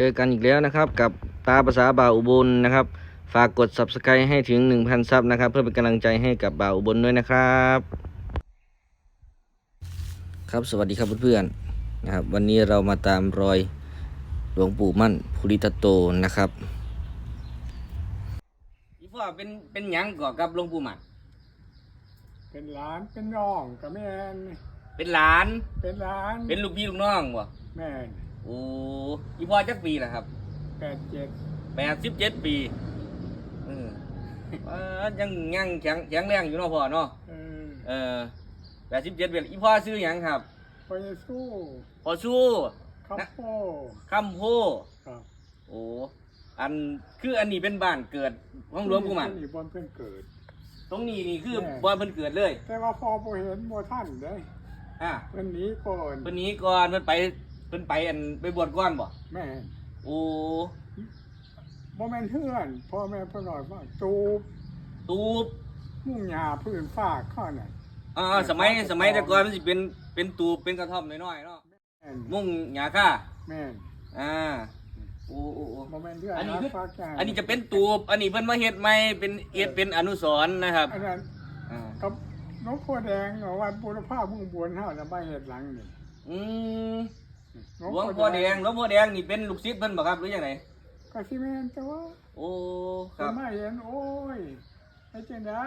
เจอกันอีกแล้วนะครับ กับตาภาษาบ่าวอุบลนะครับ ฝากกด subscribe ให้ถึง 1,000 ซับนะครับ เพื่อเป็นกำลังใจให้กับบ่าวอุบลด้วยนะครับ ครับสวัสดีครับเพื่อนๆนะครับ วันนี้เรามาตามรอยหลวงปู่มั่นภูริทัตโตนะครับอีพ่อเป็นเป็นหยังก่อกับหลวงปู่หมันเป็นหลานเป็นน้องกับแม่นเป็นหลานเป็นหลานเป็นลูกพี่ลูกน้องบ่แม่น โอ้อีพ่อจักปีนะครับแปดเจ็ดแปดสิบเจ็ดปีเออเออยังยังแข็งแข็งแรงอยู่เนาะพ่อเนาะเออเออแปดสิบเจ็ดปีอีพ่อซื้อหยังครับพระเยซูพอสู้คัมโปคำโพครับโอ้อันคืออันนี้เป็นบ้านเกิดของหลวงปู่หมันนี่บนเพิ่นเกิด ตรงนี้นี่คือแม่บ้านเพิ่นเกิดเลย แต่ว่าพอบ่เห็นบ่ท่านเด้อะเพิ่นหนีก่อนเพิ่นหนี้ก่อนเพิ่นไป เพิ่นไปอันไปบวชก่อนบ่แม่นโอ้บ่แม่นเพื่อนพ่อแม่เพิ่นน้อยว่าตูบตูบมุ่งหญ้าพื้นฟ้าข้อน่ะอ่าสมัยสมัยแต่ก่อนมันสิเป็นเป็นตูบเป็นกระท่อมน้อยๆเนาะแม่นมุ่งหญ้าค่าแม่นอ่าโอ้โอ้โอ้บ่แม่นเพื่อนอันนี้คือฟ้าแก่อันนี้จะเป็นตูบอันนี้เพิ่นมาเฮ็ดใหม่เป็นเฮ็ดเป็นอนุสรณ์นะครับอันนั้นอ่ากับหลวงพ่อแดงเอาวัดบุรพามุ่งบวนเฮาน่ะมาเฮ็ดหลังนี่อืม หลวงพ่อแดงหลวงพ่อแดงนี่เป็นลูกศิษย์เพิ่นบ่ครับหรือยังไงก็สิแม่นแต่ว่าโอ้คก็รับมาเห็นโอ้ยไอ้จังได้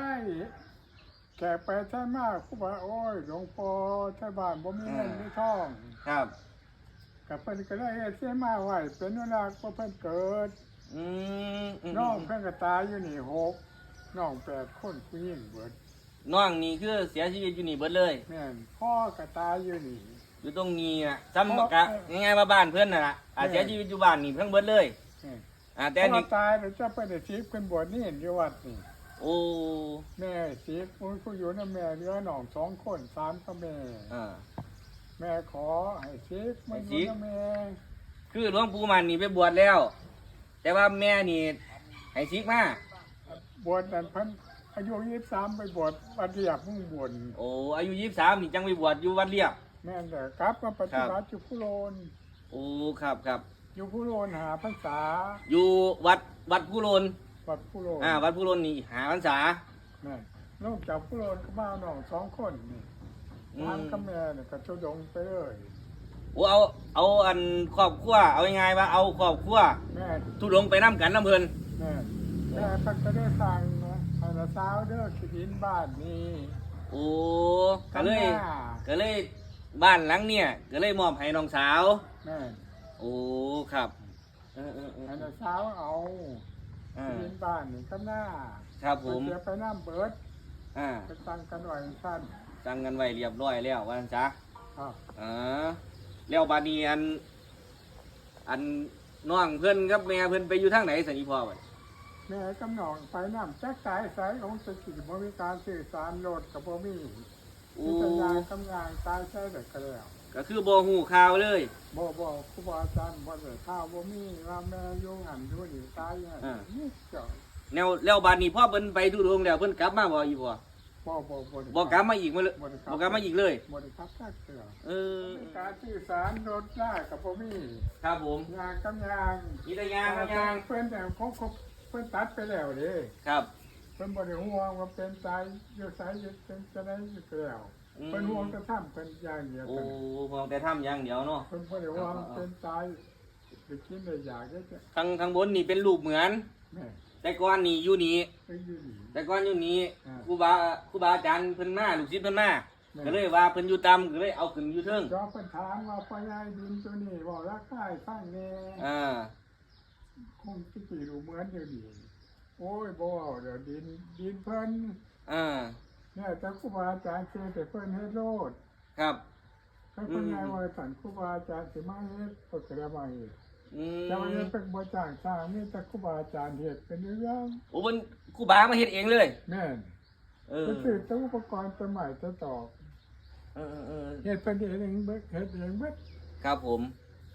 แขกไปแท้มากครูบาโอ้ยหลวงพ่อแท้บ้านบ่มีเงินมีทองครับกับเพิ่นก็ได้เฮ็ดเสียมาไว้เป็นนุรักษ์ว่าเพิ่นเกิด อืมอืมน้องเพิ่นก็ตายอยู่นี่หกน้องแปดคนผู้หญิงเบิดน้องนี่คือเสียชีวิตอยู่นี่เบิดเลย แม่นพ่อก็ตายอยู่นี่ อยู่ตรงนี้น่ะซ้ำกะง่ายๆว่าบ้านเพิ่นน่ะล่ะอ่าเสียชีวิตอยู่บ้านนี่เพิ่งเบิดเลยแม่นอ่าแต่พ่อันอนี่ตายแล้วเจะเพิ่นได้ทิพย์เพิ่นบวชนี่อยู่วัดนี่โอ้แม่ทิพย์ผู้ผู้อยู่นำแม่เหลือน้องสองคนสามก็แม่อ่าแม่ขอให้ทิพย์มาอให้ทิยู่พย์นำแม่คือหลวงปู่มันนี่ไปบวชแล้ว แต่ว่าแม่นี่ให้ซิกมาบวชนั่นเพันอายุยี่สามไปบวชวัดเรียบมุ่งบนโอ้อายุยี่สามนี่จังไปบวชอยู่วัดเรียบ แม่นแต่กลับมาปฏิบัติอยู่ผู้โลนโอ้ครับครับอยู่ผู้โลนหาพรรษาอยู่วัดวัดผู้โลนวัดผู้โลนอ่าวัดผู้โลนนี่หาพรรษาแม่นนอกจากผู้โลนก็มาน้องสองคนนี่อืทางมกับแม่เนี่ยก็ทุดงไปเลยโอ้เอาเอาอันครอบครัวเอายังไงว่าเอาครอบครัวแม่นทุดงไปน้ำกันน้ำเพลินแม่นแม่เพันก็ได้สั่งนะให้ละสาวเด้อขีดินบ้านนี้โอ้ก็เลยข้างหน้าก็เลย บ้านหลังเนี่ยก็เลยมอบให้น้องสาว แม่นโอ้ครับเออเออเออให้ละสาวเอาอ่าขีดินบ้านนี่ข้างหน้าครับผมเสียไปน้ำเบิดอ่าไปตั้งกันไว้สั้นสั่งกันไว้เรียบร้อยแล้วว่าจั่นจ้ะครับอ่าแล้วบาดนีอัน อันน้องเพื่อนกับแม่เพื่อนไปอยู่ทางไหนสันนิพ่อบัดแม่กำนองไปน้ำแจ๊กสายสายของสกิบ่มีการสื่อสารโหลดกับบ่มีโอ้มีสัญญาณกำงานตายใช้แต่ก็แล้วก็คือบ่หูข่าวเลยบ่บ่ครูบาอาจารย์บ่ได้ข้าวบ่มีว่าแม่อยู่หันอยู่นี่ตายอย่างนี้นี่เจ้าแนวแล้วบาดนี้พ่อเพิ่นไปทุดงแล้วเพิ่นกลับมาบ่อีพ่อบ่บ่บ่ได้บ่กลับมาอีกมาเลยบ่กลับมาอีกเลย บ่ได้ครับทักเสือเออมีการสื่อสารโหลดได้กับบ่มีครับผมยางกำยางมีแต่ยางครับยาง เพิ่นแต่เขาเขาเพิ่นตัดไปแล้วเด้ ครับ เพิ่นบ่ได้ห่วงว่าเป็นใจอยู่ไสอยู่เป็นจะได้อยู่แล้วอืมเพิ่นห่วงจะทำเป็นอย่างเดียวโอ้กันพอแต่ทำอย่างเดียวเนาะเพิ่นบ่ได้ห่วงเป็นใจไปกินได้อยากได้จะทางทางบนนี่เป็นรูปเหมือน แม่แต่ก่อนนี่อยู่นี่เพิ่นอยู่นี่ แต่ก่อนอยู่นี่อ่าครูบาครูบาอาจารย์เพิ่นมาลูกศิษย์เพิ่นมาแม่ก็เลยว่าเพิ่นอยู่ต่ำก็เลยเอาขึ้นอยู่เทิงจอเพิ่นถามว่าพ่อใหญ่ดินตัวนี้บ่ราคาให้ฟังแน่อ่าคงสิสิรู้เหมือนอยู่นี่ โอ้ยบ่เอาเดี๋ยวดินดินเพิ่นอ่าเนี่ยแต่ครูบาอาจารย์เชื่อแต่เพิ่นให้โลดครับถ้าพ่อใหญ่ว่าสั่นครูบาอาจารย์สิมาเฮ็ดเพิ่นก็ได้มาเฮ็ดอืมแต่ว่าเฮ็ดเป็นบ่จ้างสร้างนี่แต่ครูบาอาจารย์เฮ็ดเป็นเรื่องโอ้เพิ่นครูบามาเฮ็ดเองเลยแม่นเออเพิ่นซื้อตู้อุปกรณ์สมัยจะตอกเออเออเออเฮ็ดเป็นเองเบิดเฮ็ดเองเบิดครับผม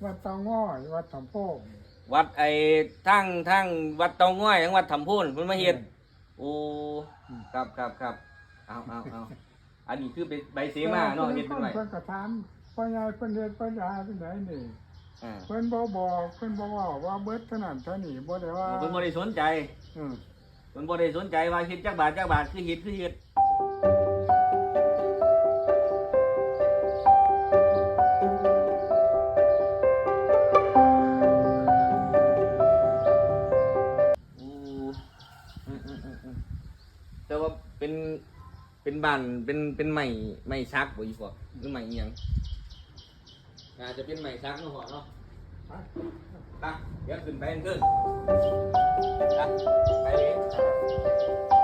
วัดเตาง้อยวัดสำโพง วัดไอ้ทั้งทั้งวัดเตาง่อยทั้งวัดถำพูนเพิ่นมาเฮ็ดโอ้ครับครับครับเอาเอาเอาอันนี้คือเป็นใบเสมาเนาะเฮ็ดเป็นไว้เพิ่นก็ถามพ่อใหญ่เพิ่นเฮ็ดเพิ่นหาเป็นไหนนี่อ่าเพิ่นบ่บอกเพิ่นบ่เว่าว่าเบิดเท่านั้นเท่านี้บ่ได้ว่าเพิ่นบ่ได้สนใจเออเพิ่นบ่ได้สนใจว่าเฮ็ดจักบาทจักบาทคือเฮ็ดคือเฮ็ดานเป็นเป็นไม้ไม้ชักบ่อีพอหรือไม้เอียงอาจจะเป็นไม้ชักเนาะพอเนาะไปเดี๋ยวขึ้นไปกันขึ้นไปเลย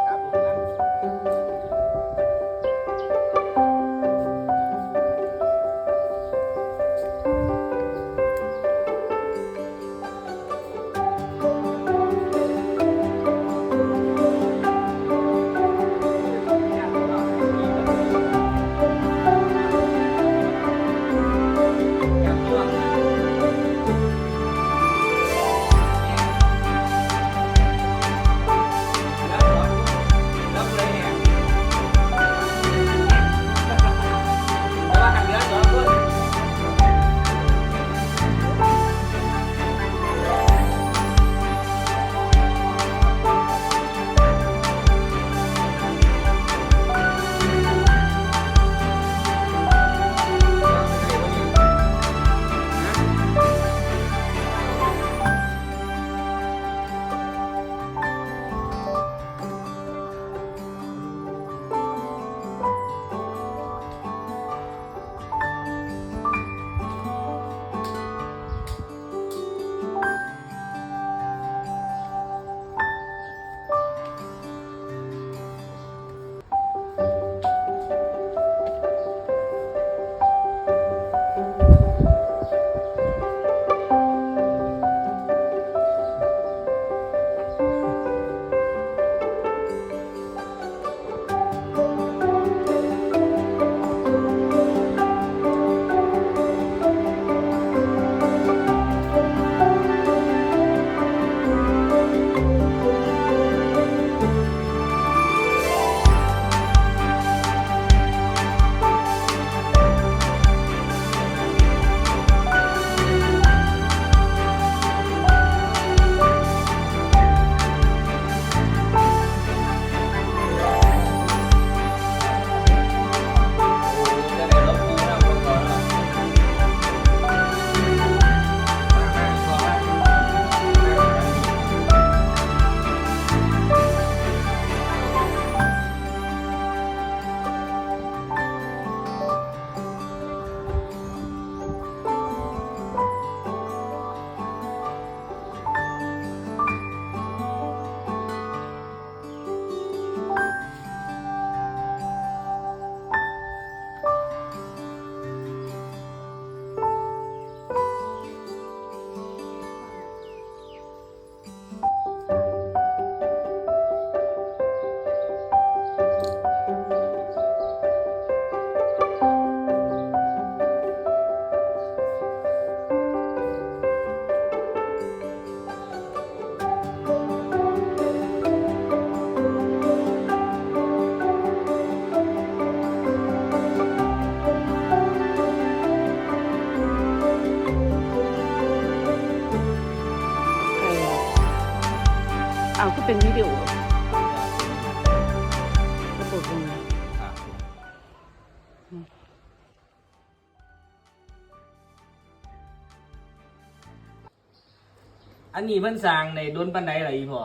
อันนี้เพิ่นสร้างในโดนปันไดล่ะอีพ่อ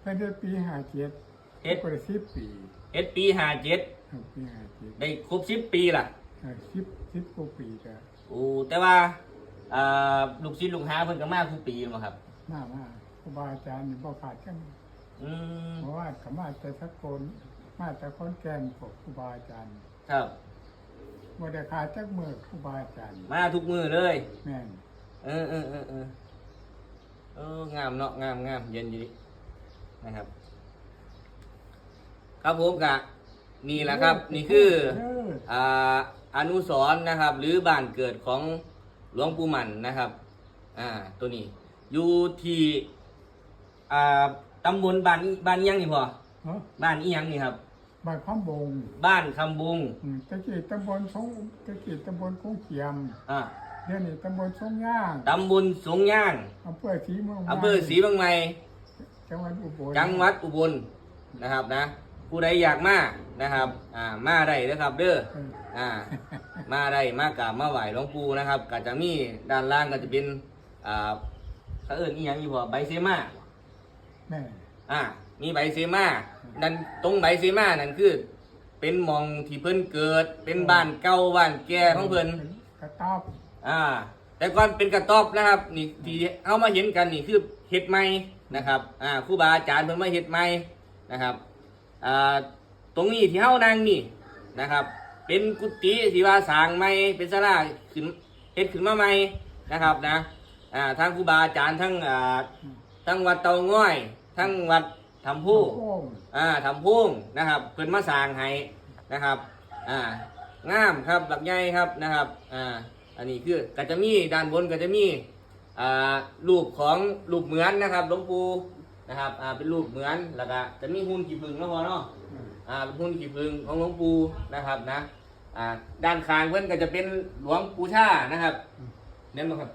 เพิ่นได้ปีห้าเจ็ดเฮ็ดก็ได้สิบปีเฮ็ดปีห้าเจ็ดเออปีห้าเจ็ดได้ครบสิบปีล่ะเออสิบสิบกว่าปีก็โอ้แต่ว่าอ่าลูกศิษย์ลูกหาเพิ่นก็มาทุกปีมาครับมามาครูบาอาจารย์นี่บ่ขาดกันอืมเพราะว่าเขามาแต่สักคนมาแต่คนแก่นพวกครูบาอาจารย์ครับบ่ได้ขาดจักมือครูบาอาจารย์มาทุกมือเลยแม่นเออเออเออ เออเอองามเนาะงามงามเย็นดีนะครับ ครับผมกะนี่แหละครับ นี่คือเอออ่าอนุสรณ์นะครับ หรือบ้านเกิดของหลวงปู่หมันนะครับ อ่า ตัวนี้ อยู่ที่อ่าตำบลบ้านอิบ้านอิหยังนี่พอเนาะบ้านอีหยังนี่ครับ บ้านคำบงบ้านคำบุงอืมตะกี้ตำบลสงตะกี้ตำบลคงเขียม อ่า เดี๋ยวนี้ตำบลสงย่างตำบลสงย่างอำเภอศรีเมืองอำเภอศรีบางไมจังหวัดอุบลจังหวัดอุบลนะครับนะ ผู้ใดอยากมานะครับอ่ามาได้นะครับเด้อเอออ่ามาได้มากราบมาไหว้หลวงปู่นะครับก็จะมีด้านล่างก็จะเป็นอ่าเขาเอิ้นอีหยังอีพอใบเซมาแม่อ่ามีใบเซมานั่นตรงใบเซมานั่นคือ เป็นหมองที่เพิ่นเกิด เป็นบ้านเก่าบ้านแก่ของเพิ่นกระตอบ อ่า แต่ก่อนเป็นกระต๊อบนะครับ นี่ที่เอามาเห็นกันนี่คือเห็ดใหม่นะครับ อ่าครูบาอาจารย์เพิ่นมาเห็ดใหม่นะครับอ่าตรงนี้ที่เฮานั่งนี่นะครับ เป็นกุฏิที่ว่าสร้างใหม่เป็นศาลาขึ้นเฮ็ดขึ้นมาใหม่นะครับนะอ่าทางครูบาอาจารย์ทั้งอ่าทั้งวัดเตาง่อย ทั้งวัดทำผู้โอ้งอ่าทำพุ่งนะครับเพิ่นมาสร้างให้นะครับอ่างามครับหลักใหญ่ครับนะครับอ่า อันนี้คือก็จะมีด้านบนก็จะมีอ่ารูปของรูปเหมือนนะครับหลวงปู่นะครับอ่าเป็นรูปเหมือนแล้วก็จะมีหุ่นขี้ผึ้งเนาะพอเนาะอ่าเป็นหุ่นขี้ผึ้งของหลวงปู่นะครับนะอ่าด้านข้างเพิ่นก็จะเป็นหลวงปู่ชานะครับเน้นบ่ครับ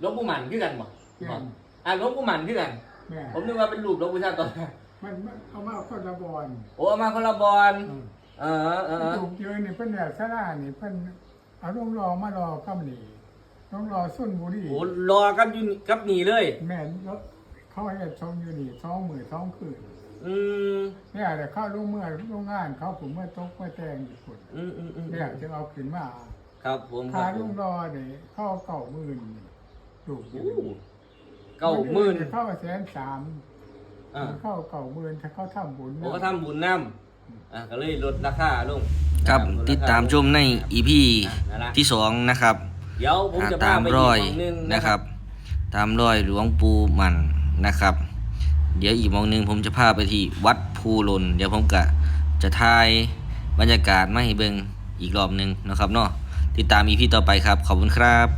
หลวงปู่หมันคือกันบ่เกี่ยนอ่าหลวงปู่หมันคือกันแม่ผมนึกว่าเป็นรูปหลวงปู่ชาตอนแรกมันมันเอามาคนละบอลโอ้เอามาคนละบอลอืมเออเออเออถูกยืนนี่เพิ่นเนี่ยสลานี่เพิ่น เอาลงรอมารอคำนี้ลงรอสุนบุรีโอ้รอกับอยูนกับหนีเลย แม่นแล้วเขาให้ชมอยู่นี่สองมือสองคืนอืมเนี่ยแต่เข้าลงเมื่อลงงาน เขาผมเมื่อตกเมื่อแตงอยู่คนอืมอืมอืมเนี่ยจะเอาขึ้นมาครับผมคพารับผลุมงรอเนี่ยเข้าเก่าหมื่นถูกอยู่โอ้เก้าหมื่นเข้าแสนสามอ่าเข้าเก่าหมื่นถ้าเขาทำบุญผมก็ทำบุญน้ำ อ่าก็เลยลดราคาลงครับลติดตามชมในอีพีนั่นละที่สองนะครับเดี๋ยวผมอ่าจะพาตามไปรอยกหนึงนะครับ ตามรอยหลวงปู่หมันนะครับ เดี๋ยวอีกหมองหนึงผมจะพาไปที่วัดภูลนเดี๋ยวผมก็จะถ่ายบรรยากาศมาให้เบิ่งอีกรอบหนึงนะครับเนาะติดตามอีพีต่อไปครับ ขอบคุณครับ